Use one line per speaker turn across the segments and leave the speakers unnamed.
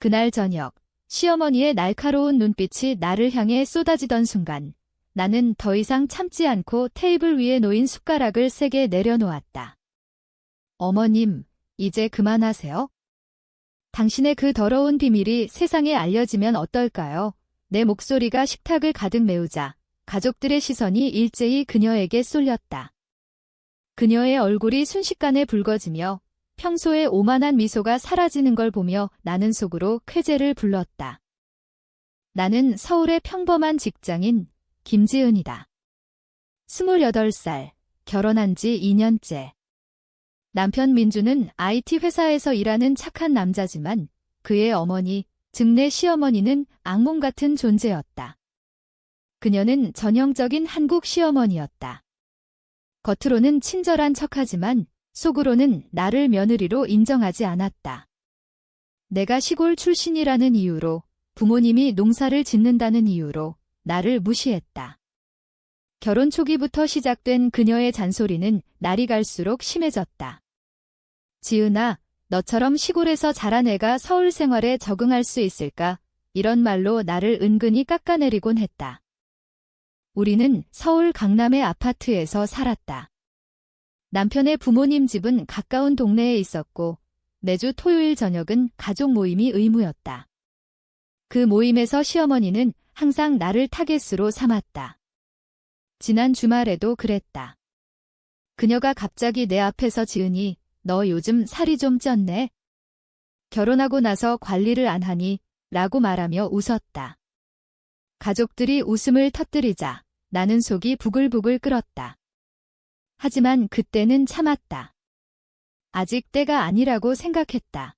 그날 저녁, 시어머니의 날카로운 눈빛이 나를 향해 쏟아지던 순간, 나는 더 이상 참지 않고 테이블 위에 놓인 숟가락을 세게 내려놓았다. 어머님, 이제 그만하세요. 당신의 그 더러운 비밀이 세상에 알려지면 어떨까요? 내 목소리가 식탁을 가득 메우자 가족들의 시선이 일제히 그녀에게 쏠렸다. 그녀의 얼굴이 순식간에 붉어지며 평소의 오만한 미소가 사라지는 걸 보며 나는 속으로 쾌재를 불렀다. 나는 서울의 평범한 직장인 김지은이다. 28살, 결혼한 지 2년째. 남편 민주는 IT 회사에서 일하는 착한 남자지만 그의 어머니, 즉내 시어머니는 악몽 같은 존재였다. 그녀는 전형적인 한국 시어머니였다. 겉으로는 친절한 척하지만 속으로는 나를 며느리로 인정하지 않았다. 내가 시골 출신이라는 이유로 부모님이 농사를 짓는다는 이유로 나를 무시했다. 결혼 초기부터 시작된 그녀의 잔소리는 날이 갈수록 심해졌다. 지은아, 너처럼 시골에서 자란 애가 서울 생활에 적응할 수 있을까? 이런 말로 나를 은근히 깎아내리곤 했다. 우리는 서울 강남의 아파트에서 살았다. 남편의 부모님 집은 가까운 동네에 있었고 매주 토요일 저녁은 가족 모임이 의무였다. 그 모임에서 시어머니는 항상 나를 타겟으로 삼았다. 지난 주말에도 그랬다. 그녀가 갑자기 내 앞에서 지으니 너 요즘 살이 좀 쪘네. 결혼하고 나서 관리를 안 하니 라고 말하며 웃었다. 가족들이 웃음을 터뜨리자 나는 속이 부글부글 끓었다. 하지만 그때는 참았다. 아직 때가 아니라고 생각했다.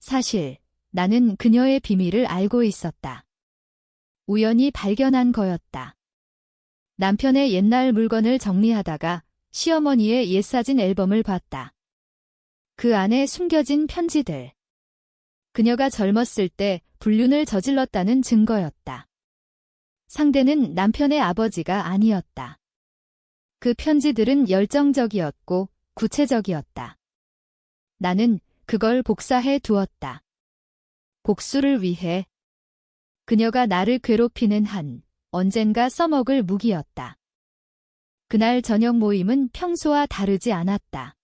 사실 나는 그녀의 비밀을 알고 있었다. 우연히 발견한 거였다. 남편의 옛날 물건을 정리하다가 시어머니의 옛 사진 앨범을 봤다. 그 안에 숨겨진 편지들. 그녀가 젊었을 때 불륜을 저질렀다는 증거였다. 상대는 남편의 아버지가 아니었다. 그 편지들은 열정적이었고 구체적이었다. 나는 그걸 복사해 두었다. 복수를 위해 그녀가 나를 괴롭히는 한 언젠가 써먹을 무기였다. 그날 저녁 모임은 평소와 다르지 않았다.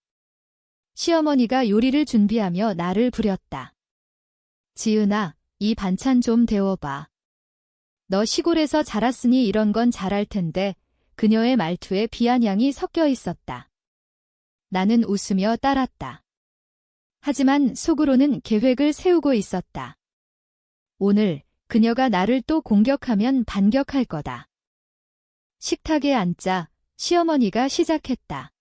시어머니가 요리를 준비하며 나를 부렸다. 지은아, 이 반찬 좀 데워봐. 너 시골에서 자랐으니 이런 건 잘할 텐데 그녀의 말투에 비아냥이 섞여 있었다. 나는 웃으며 따랐다. 하지만 속으로는 계획을 세우고 있었다. 오늘 그녀가 나를 또 공격하면 반격할 거다. 식탁에 앉자 시어머니가 시작했다.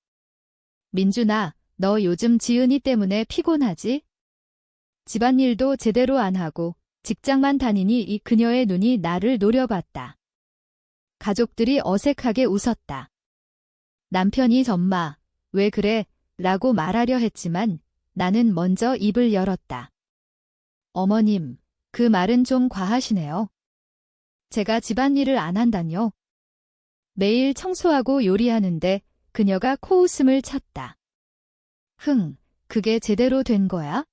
민준아, 너 요즘 지은이 때문에 피곤하지? 집안일도 제대로 안 하고 직장만 다니니 이 그녀의 눈이 나를 노려봤다. 가족들이 어색하게 웃었다. 남편이 전마, 왜 그래? 라고 말하려 했지만 나는 먼저 입을 열었다. 어머님, 그 말은 좀 과하시네요. 제가 집안일을 안 한다뇨. 매일 청소하고 요리하는데 그녀가 코웃음을 쳤다. 흥, 그게 제대로 된 거야?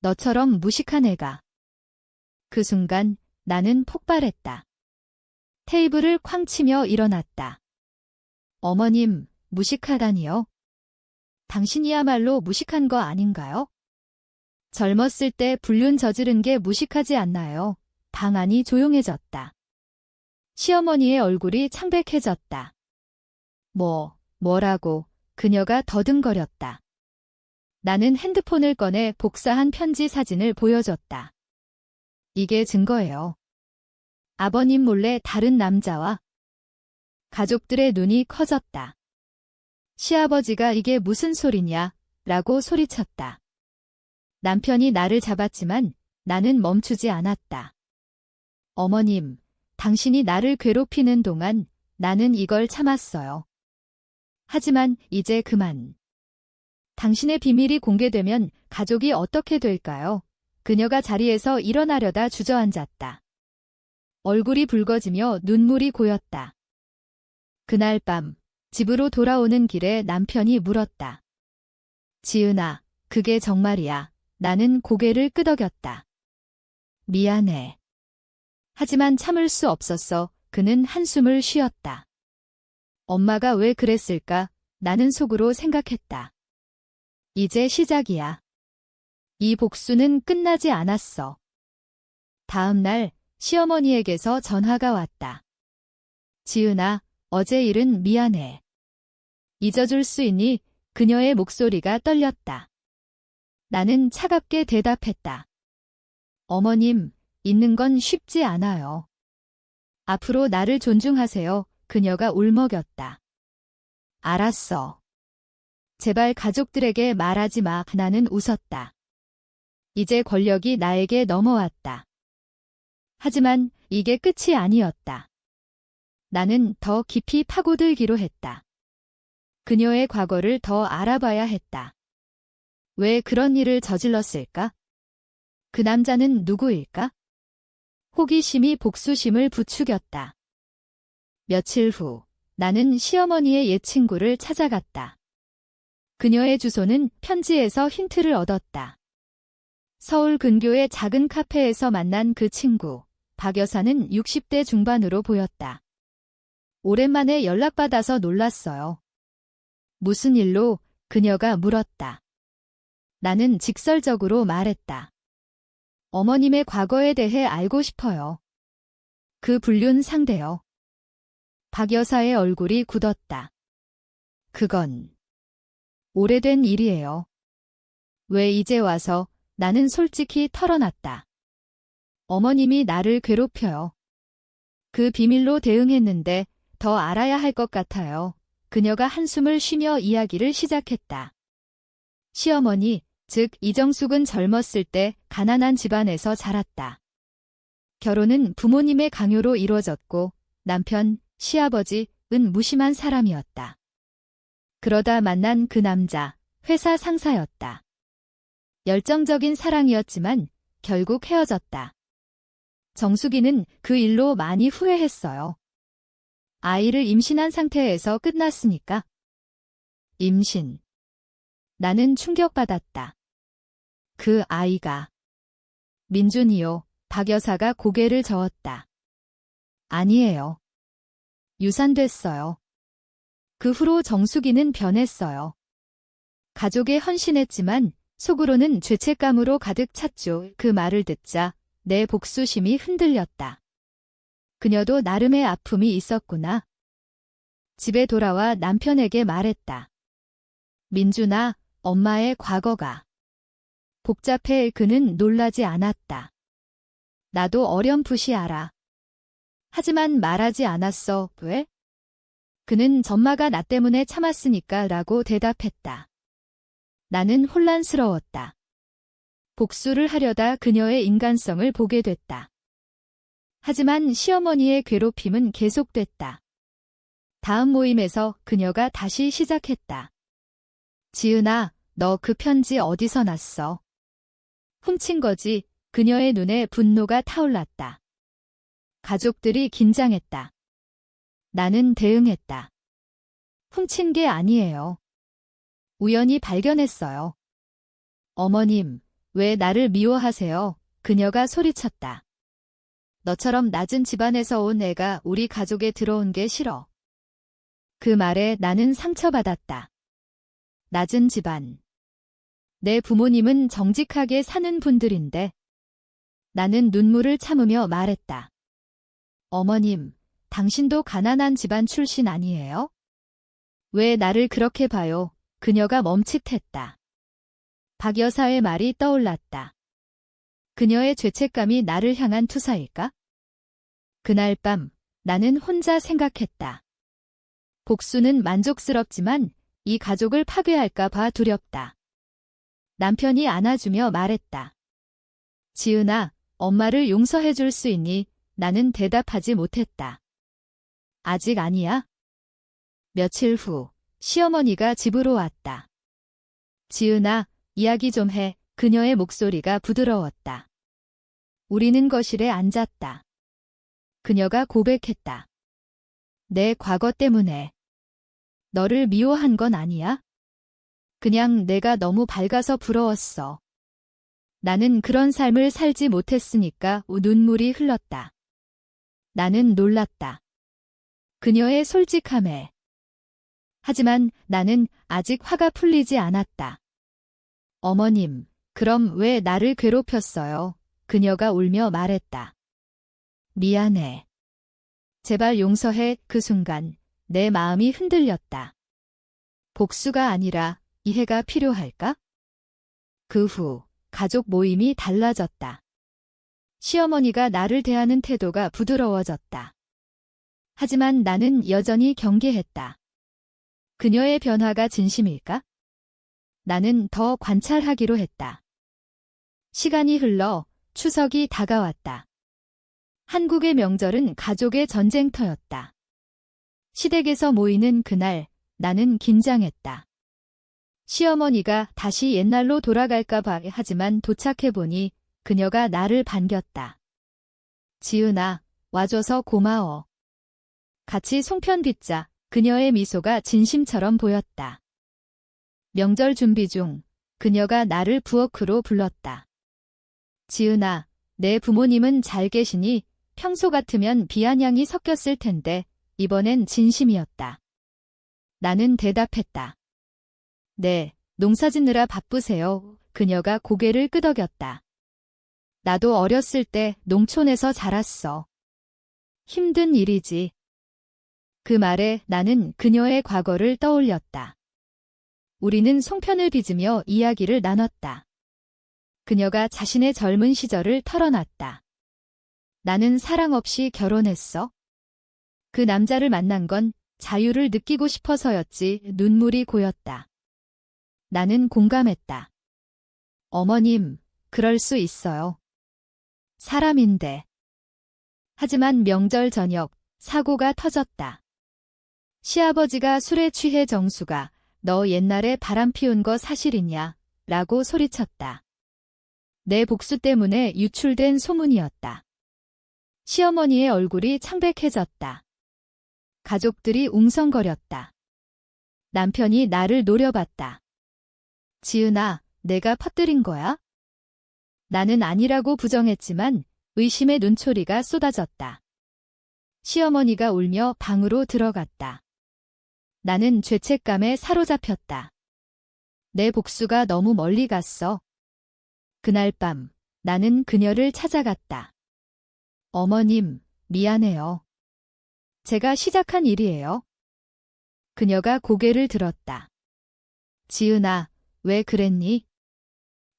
너처럼 무식한 애가. 그 순간 나는 폭발했다. 테이블을 쾅 치며 일어났다. 어머님, 무식하다니요? 당신이야말로 무식한 거 아닌가요? 젊었을 때 불륜 저지른 게 무식하지 않나요? 방 안이 조용해졌다. 시어머니의 얼굴이 창백해졌다. 뭐, 뭐라고, 그녀가 더듬거렸다. 나는 핸드폰을 꺼내 복사한 편지 사진을 보여줬다. 이게 증거예요. 아버님 몰래 다른 남자와 가족들의 눈이 커졌다. 시아버지가 이게 무슨 소리냐 라고 소리쳤다. 남편이 나를 잡았지만 나는 멈추지 않았다. 어머님, 당신이 나를 괴롭히는 동안 나는 이걸 참았어요. 하지만 이제 그만. 당신의 비밀이 공개되면 가족이 어떻게 될까요? 그녀가 자리에서 일어나려다 주저앉았다. 얼굴이 붉어지며 눈물이 고였다. 그날 밤 집으로 돌아오는 길에 남편이 물었다. 지은아, 그게 정말이야. 나는 고개를 끄덕였다. 미안해. 하지만 참을 수 없었어. 그는 한숨을 쉬었다. 엄마가 왜 그랬을까? 나는 속으로 생각했다. 이제 시작이야. 이 복수는 끝나지 않았어. 다음 날 시어머니에게서 전화가 왔다. 지은아, 어제 일은 미안해. 잊어줄 수 있니? 그녀의 목소리가 떨렸다. 나는 차갑게 대답했다. 어머님, 잊는 건 쉽지 않아요. 앞으로 나를 존중하세요. 그녀가 울먹였다. 알았어. 제발 가족들에게 말하지 마. 나는 웃었다. 이제 권력이 나에게 넘어왔다. 하지만 이게 끝이 아니었다. 나는 더 깊이 파고들기로 했다. 그녀의 과거를 더 알아봐야 했다. 왜 그런 일을 저질렀을까? 그 남자는 누구일까? 호기심이 복수심을 부추겼다. 며칠 후 나는 시어머니의 옛 친구를 찾아갔다. 그녀의 주소는 편지에서 힌트를 얻었다. 서울 근교의 작은 카페에서 만난 그 친구, 박 여사는 60대 중반으로 보였다. 오랜만에 연락받아서 놀랐어요. 무슨 일로 그녀가 물었다. 나는 직설적으로 말했다. 어머님의 과거에 대해 알고 싶어요. 그 불륜 상대요. 박 여사의 얼굴이 굳었다. 그건 오래된 일이에요. 왜 이제 와서 나는 솔직히 털어놨다. 어머님이 나를 괴롭혀요. 그 비밀로 대응했는데 더 알아야 할 것 같아요. 그녀가 한숨을 쉬며 이야기를 시작했다. 시어머니, 즉 이정숙은 젊었을 때 가난한 집안에서 자랐다. 결혼은 부모님의 강요로 이루어졌고 남편, 시아버지 은 무심한 사람이었다. 그러다 만난 그 남자, 회사 상사였다. 열정적인 사랑이었지만 결국 헤어졌다. 정수기는 그 일로 많이 후회했어요. 아이를 임신한 상태에서 끝났으니까. 임신. 나는 충격받았다. 그 아이가. 민준이요. 박 여사가 고개를 저었다. 아니에요. 유산됐어요. 그 후로 정수기는 변했어요. 가족에 헌신했지만 속으로는 죄책감으로 가득 찼죠. 그 말을 듣자 내 복수심이 흔들렸다. 그녀도 나름의 아픔이 있었구나. 집에 돌아와 남편에게 말했다. 민준아, 엄마의 과거가. 복잡해 그는 놀라지 않았다. 나도 어렴풋이 알아. 하지만 말하지 않았어. 왜? 그는 전마가 나 때문에 참았으니까 라고 대답했다. 나는 혼란스러웠다. 복수를 하려다 그녀의 인간성을 보게 됐다. 하지만 시어머니의 괴롭힘은 계속됐다. 다음 모임에서 그녀가 다시 시작했다. 지은아, 너 그 편지 어디서 났어? 훔친 거지. 그녀의 눈에 분노가 타올랐다. 가족들이 긴장했다. 나는 대응했다. 훔친 게 아니에요. 우연히 발견했어요. 어머님, 왜 나를 미워하세요? 그녀가 소리쳤다. 너처럼 낮은 집안에서 온 애가 우리 가족에 들어온 게 싫어. 그 말에 나는 상처받았다. 낮은 집안. 내 부모님은 정직하게 사는 분들인데. 나는 눈물을 참으며 말했다. 어머님, 당신도 가난한 집안 출신 아니에요? 왜 나를 그렇게 봐요? 그녀가 멈칫했다. 박 여사의 말이 떠올랐다. 그녀의 죄책감이 나를 향한 투사일까? 그날 밤 나는 혼자 생각했다. 복수는 만족스럽지만 이 가족을 파괴할까 봐 두렵다. 남편이 안아주며 말했다. 지은아, 엄마를 용서해 줄 수 있니? 나는 대답하지 못했다. 아직 아니야? 며칠 후 시어머니가 집으로 왔다. 지은아, 이야기 좀 해. 그녀의 목소리가 부드러웠다. 우리는 거실에 앉았다. 그녀가 고백했다. 내 과거 때문에. 너를 미워한 건 아니야? 그냥 내가 너무 밝아서 부러웠어. 나는 그런 삶을 살지 못했으니까 눈물이 흘렀다. 나는 놀랐다. 그녀의 솔직함에. 하지만 나는 아직 화가 풀리지 않았다. 어머님, 그럼 왜 나를 괴롭혔어요? 그녀가 울며 말했다. 미안해. 제발 용서해 그 순간 내 마음이 흔들렸다. 복수가 아니라 이해가 필요할까? 그 후 가족 모임이 달라졌다. 시어머니가 나를 대하는 태도가 부드러워졌다. 하지만 나는 여전히 경계했다. 그녀의 변화가 진심일까? 나는 더 관찰하기로 했다. 시간이 흘러 추석이 다가왔다. 한국의 명절은 가족의 전쟁터였다. 시댁에서 모이는 그날 나는 긴장했다. 시어머니가 다시 옛날로 돌아갈까봐 하지만 도착해보니 그녀가 나를 반겼다. 지은아, 와줘서 고마워. 같이 송편 빚자 그녀의 미소가 진심처럼 보였다. 명절 준비 중 그녀가 나를 부엌으로 불렀다. 지은아, 내 부모님은 잘 계시니 평소 같으면 비아냥이 섞였을 텐데 이번엔 진심이었다. 나는 대답했다. 네, 농사 짓느라 바쁘세요. 그녀가 고개를 끄덕였다. 나도 어렸을 때 농촌에서 자랐어. 힘든 일이지. 그 말에 나는 그녀의 과거를 떠올렸다. 우리는 송편을 빚으며 이야기를 나눴다. 그녀가 자신의 젊은 시절을 털어놨다. 나는 사랑 없이 결혼했어. 그 남자를 만난 건 자유를 느끼고 싶어서였지 눈물이 고였다. 나는 공감했다. 어머님, 그럴 수 있어요. 사람인데. 하지만 명절 저녁 사고가 터졌다. 시아버지가 술에 취해 정수가 너 옛날에 바람 피운 거 사실이냐? 라고 소리쳤다. 내 복수 때문에 유출된 소문이었다. 시어머니의 얼굴이 창백해졌다. 가족들이 웅성거렸다. 남편이 나를 노려봤다. 지은아, 내가 퍼뜨린 거야? 나는 아니라고 부정했지만 의심의 눈초리가 쏟아졌다. 시어머니가 울며 방으로 들어갔다. 나는 죄책감에 사로잡혔다. 내 복수가 너무 멀리 갔어. 그날 밤 나는 그녀를 찾아갔다. 어머님, 미안해요. 제가 시작한 일이에요. 그녀가 고개를 들었다. 지은아, 왜 그랬니?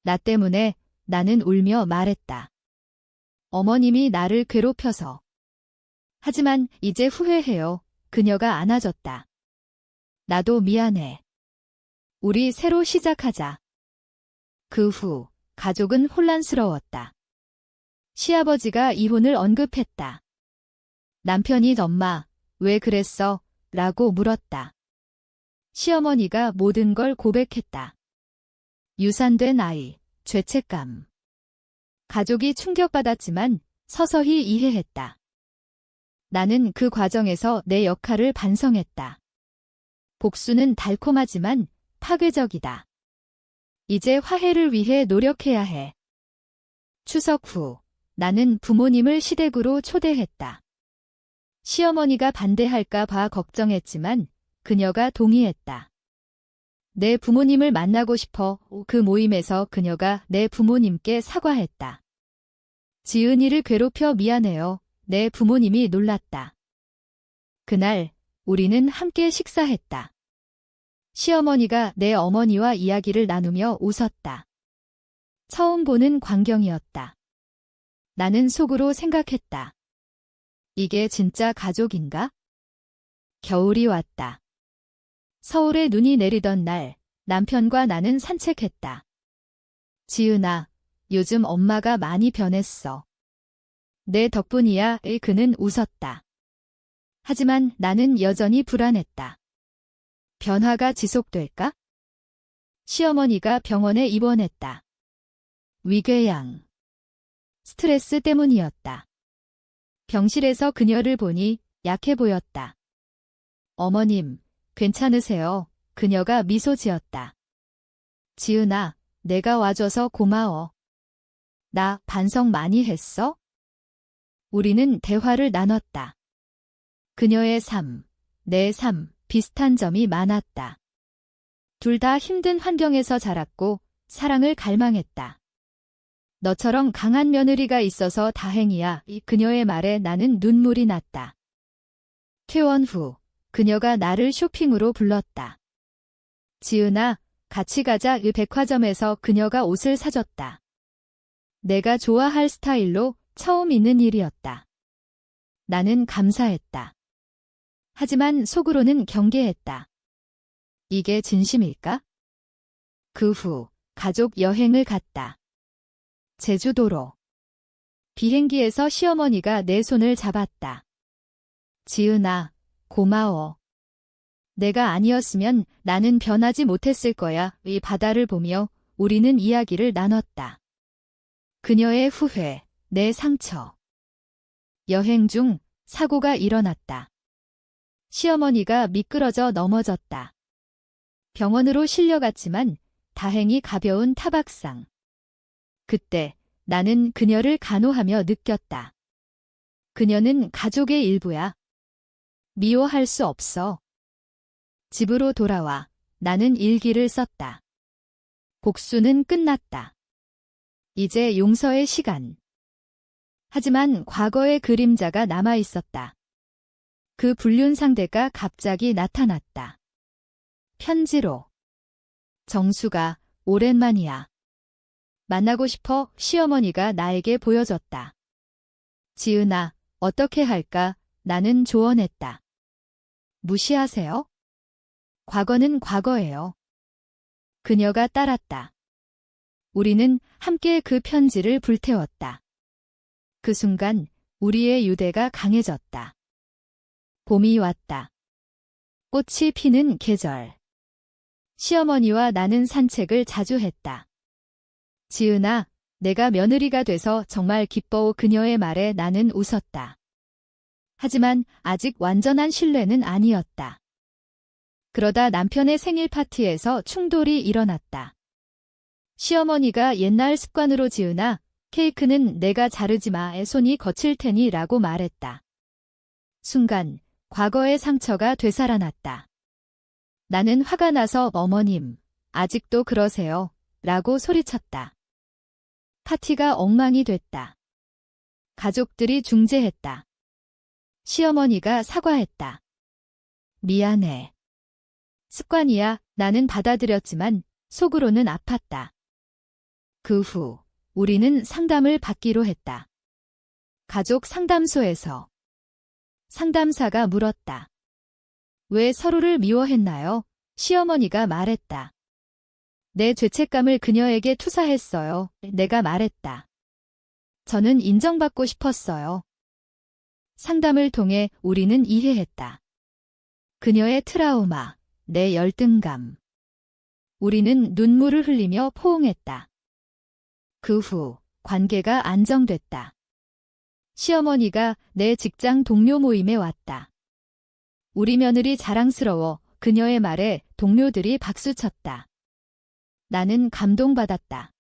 나 때문에 나는 울며 말했다. 어머님이 나를 괴롭혀서. 하지만 이제 후회해요. 그녀가 안아줬다. 나도 미안해. 우리 새로 시작하자. 그 후 가족은 혼란스러웠다. 시아버지가 이혼을 언급했다. 남편이 엄마, 왜 그랬어? 라고 물었다. 시어머니가 모든 걸 고백했다. 유산된 아이, 죄책감. 가족이 충격받았지만 서서히 이해했다. 나는 그 과정에서 내 역할을 반성했다. 복수는 달콤하지만 파괴적이다. 이제 화해를 위해 노력해야 해. 추석 후 나는 부모님을 시댁으로 초대했다. 시어머니가 반대할까 봐 걱정했지만 그녀가 동의했다. 내 부모님을 만나고 싶어 그 모임에서 그녀가 내 부모님께 사과했다. 지은이를 괴롭혀 미안해요. 내 부모님이 놀랐다. 그날 우리는 함께 식사했다. 시어머니가 내 어머니와 이야기를 나누며 웃었다. 처음 보는 광경이었다. 나는 속으로 생각했다. 이게 진짜 가족인가? 겨울이 왔다. 서울에 눈이 내리던 날 남편과 나는 산책했다. 지은아, 요즘 엄마가 많이 변했어. 내 덕분이야, 그는 웃었다. 하지만 나는 여전히 불안했다. 변화가 지속될까? 시어머니가 병원에 입원했다. 위궤양. 스트레스 때문이었다. 병실에서 그녀를 보니 약해 보였다. 어머님, 괜찮으세요? 그녀가 미소 지었다. 지은아, 내가 와줘서 고마워. 나 반성 많이 했어? 우리는 대화를 나눴다. 그녀의 삶, 내 삶, 비슷한 점이 많았다. 둘 다 힘든 환경에서 자랐고 사랑을 갈망했다. 너처럼 강한 며느리가 있어서 다행이야. 이 그녀의 말에 나는 눈물이 났다. 퇴원 후 그녀가 나를 쇼핑으로 불렀다. 지은아, 같이 가자. 이 백화점에서 그녀가 옷을 사줬다. 내가 좋아할 스타일로 처음 있는 일이었다. 나는 감사했다. 하지만 속으로는 경계했다. 이게 진심일까? 그 후 가족 여행을 갔다. 제주도로. 비행기에서 시어머니가 내 손을 잡았다. 지은아, 고마워. 내가 아니었으면 나는 변하지 못했을 거야. 이 바다를 보며 우리는 이야기를 나눴다. 그녀의 후회, 내 상처. 여행 중 사고가 일어났다. 시어머니가 미끄러져 넘어졌다. 병원으로 실려갔지만 다행히 가벼운 타박상. 그때 나는 그녀를 간호하며 느꼈다. 그녀는 가족의 일부야. 미워할 수 없어. 집으로 돌아와 나는 일기를 썼다. 복수는 끝났다. 이제 용서의 시간. 하지만 과거의 그림자가 남아 있었다. 그 불륜 상대가 갑자기 나타났다. 편지로. 정수가 오랜만이야. 만나고 싶어 시어머니가 나에게 보여줬다. 지은아, 어떻게 할까? 나는 조언했다. 무시하세요? 과거는 과거예요. 그녀가 따랐다. 우리는 함께 그 편지를 불태웠다. 그 순간 우리의 유대가 강해졌다. 봄이 왔다. 꽃이 피는 계절. 시어머니와 나는 산책을 자주 했다. 지은아, 내가 며느리가 돼서 정말 기뻐 그녀의 말에 나는 웃었다. 하지만 아직 완전한 신뢰는 아니었다. 그러다 남편의 생일 파티에서 충돌이 일어났다. 시어머니가 옛날 습관으로 지으나 케이크는 내가 자르지 마의 손이 거칠 테니 라고 말했다. 순간 과거의 상처가 되살아났다. 나는 화가 나서 어머님, 아직도 그러세요. 라고 소리쳤다. 파티가 엉망이 됐다. 가족들이 중재했다. 시어머니가 사과했다. 미안해. 습관이야 나는 받아들였지만 속으로는 아팠다. 그 후 우리는 상담을 받기로 했다. 가족 상담소에서 상담사가 물었다. 왜 서로를 미워했나요? 시어머니가 말했다. 내 죄책감을 그녀에게 투사했어요. 내가 말했다. 저는 인정받고 싶었어요. 상담을 통해 우리는 이해했다. 그녀의 트라우마, 내 열등감. 우리는 눈물을 흘리며 포옹했다. 그 후 관계가 안정됐다. 시어머니가 내 직장 동료 모임에 왔다. 우리 며느리 자랑스러워 그녀의 말에 동료들이 박수쳤다. 나는 감동받았다.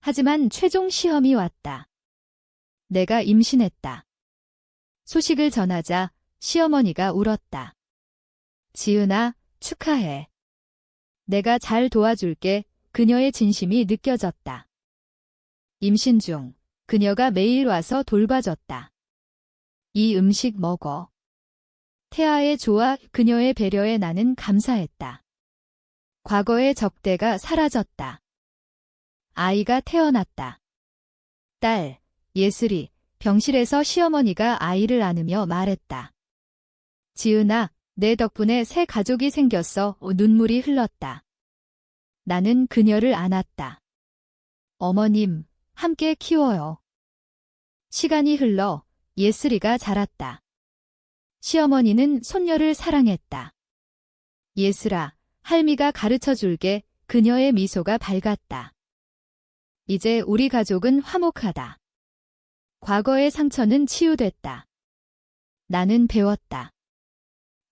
하지만 최종 시험이 왔다. 내가 임신했다. 소식을 전하자 시어머니가 울었다. 지은아, 축하해. 내가 잘 도와줄게. 그녀의 진심이 느껴졌다. 임신 중 그녀가 매일 와서 돌봐줬다. 이 음식 먹어. 태아의 조화, 그녀의 배려에 나는 감사했다. 과거의 적대가 사라졌다. 아이가 태어났다. 딸, 예슬이, 병실에서 시어머니가 아이를 안으며 말했다. 지은아, 내 덕분에 새 가족이 생겼어. 눈물이 흘렀다. 나는 그녀를 안았다. 어머님, 함께 키워요. 시간이 흘러 예슬이가 자랐다. 시어머니는 손녀를 사랑했다. 예슬아, 할미가 가르쳐 줄게 그녀의 미소가 밝았다. 이제 우리 가족은 화목하다. 과거의 상처는 치유됐다. 나는 배웠다.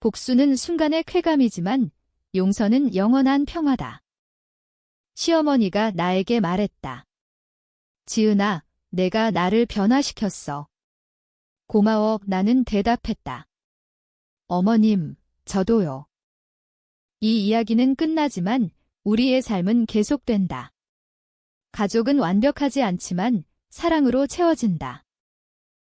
복수는 순간의 쾌감이지만 용서는 영원한 평화다. 시어머니가 나에게 말했다. 지은아, 내가 나를 변화시켰어. 고마워, 나는 대답했다. 어머님, 저도요. 이 이야기는 끝나지만 우리의 삶은 계속된다. 가족은 완벽하지 않지만 사랑으로 채워진다.